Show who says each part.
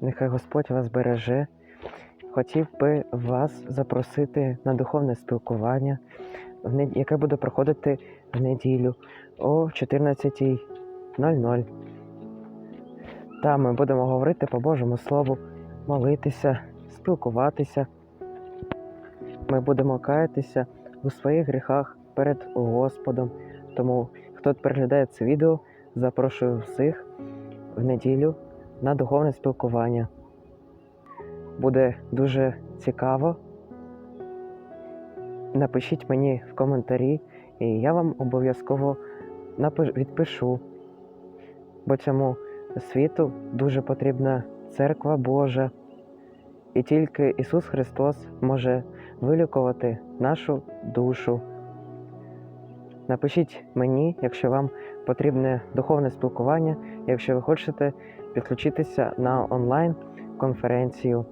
Speaker 1: Нехай Господь вас береже. Хотів би вас запросити на духовне спілкування, яке буде проходити в неділю о 14.00. Там ми будемо говорити по Божому Слову, молитися, спілкуватися. Ми будемо каятися у своїх гріхах перед Господом. Тому, хто переглядає це відео, запрошую всіх в неділю на духовне спілкування. Буде дуже цікаво. Напишіть мені в коментарі, і я вам обов'язково відпишу. Бо цьому світу дуже потрібна церква Божа. І тільки Ісус Христос може вилікувати нашу душу. Напишіть мені, якщо вам потрібне духовне спілкування, якщо ви хочете підключитися на онлайн конференцію.